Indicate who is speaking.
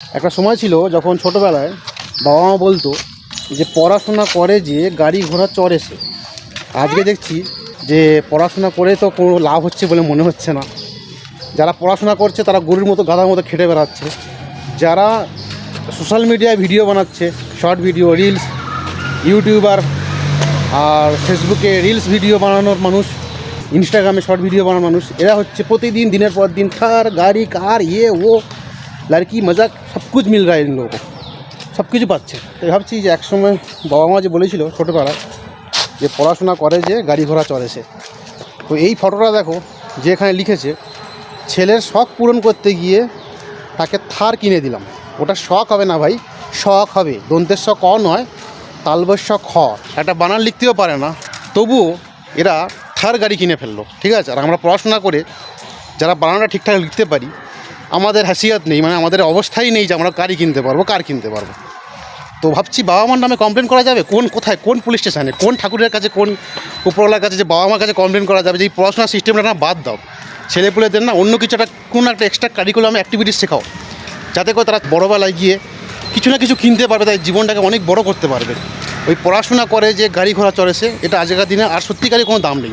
Speaker 1: একটা সময় ছিল যখন ছোটোবেলায় বাবা মা বলতো যে পড়াশোনা করে যে গাড়ি ঘোড়া চড়ে সে। আজকে দেখছি যে পড়াশোনা করে তো কোনো লাভ হচ্ছে বলে মনে হচ্ছে না। যারা পড়াশোনা করছে তারা গরুর মতো, গাধার মতো খেটে বেড়াচ্ছে। যারা সোশ্যাল মিডিয়ায় ভিডিও বানাচ্ছে, শর্ট ভিডিও, রিলস, ইউটিউবার আর ফেসবুকে রিলস ভিডিও বানানোর মানুষ, ইনস্টাগ্রামে শর্ট ভিডিও বানানোর মানুষ, এরা হচ্ছে প্রতিদিন, দিনের পর দিন থার গাড়ি, কার ইয়ে ও লড়কি মজাক সব কিছু মিল রা ইন লোগো সব কিছু পাচ্ছে তাই ভাবছি যে একসময় বাবা মা যে বলেছিল ছোটোবেলায় যে পড়াশোনা করে যে গাড়ি ঘোড়া চড়ে সে তো এই ফটোটা দেখো যে এখানে লিখেছে ছেলের শখ পূরণ করতে গিয়ে তাকে থার কিনে দিলাম ওটা শখ হবে না ভাই শখ হবে দন্তের শখ অ নয় তালবস্য খ একটা বানান লিখতেও পারে না তবুও এরা থার গাড়ি কিনে ফেলল ঠিক আছে আর আমরা পড়াশোনা করে যারা বানানটা ঠিকঠাক লিখতে পারি আমাদের হাসিয়াত নেই মানে আমাদের অবস্থাই নেই যে আমরা গাড়ি কিনতে পারব কার কিনতে পারব। তো ভাবছি বাবা মার নামে কমপ্লেন করা যাবে? কোন কোথায়? কোন পুলিশ স্টেশনে কোন ঠাকুরের কাছে, কোন উপরওয়ালার কাছে যে বাবা মার কাছে কমপ্লেন করা যাবে? যে এই পড়াশোনার সিস্টেমটা না বাদ দাও। ছেলেপুলেদের না অন্য কিছু একটা, কোনো একটা এক্সট্রা কারিকুলাম অ্যাক্টিভিটিস শেখাও। যাতে করে তারা বড়োবেলায় গিয়ে কিছু না কিছু কিনতে পারবে, তাই জীবনটাকে অনেক বড় করতে পারবে। ওই পড়াশোনা করে যে গাড়ি ঘোড়া চড়েছে, এটা আজকের দিনে আর সত্যিকারই কোনো দাম নেই।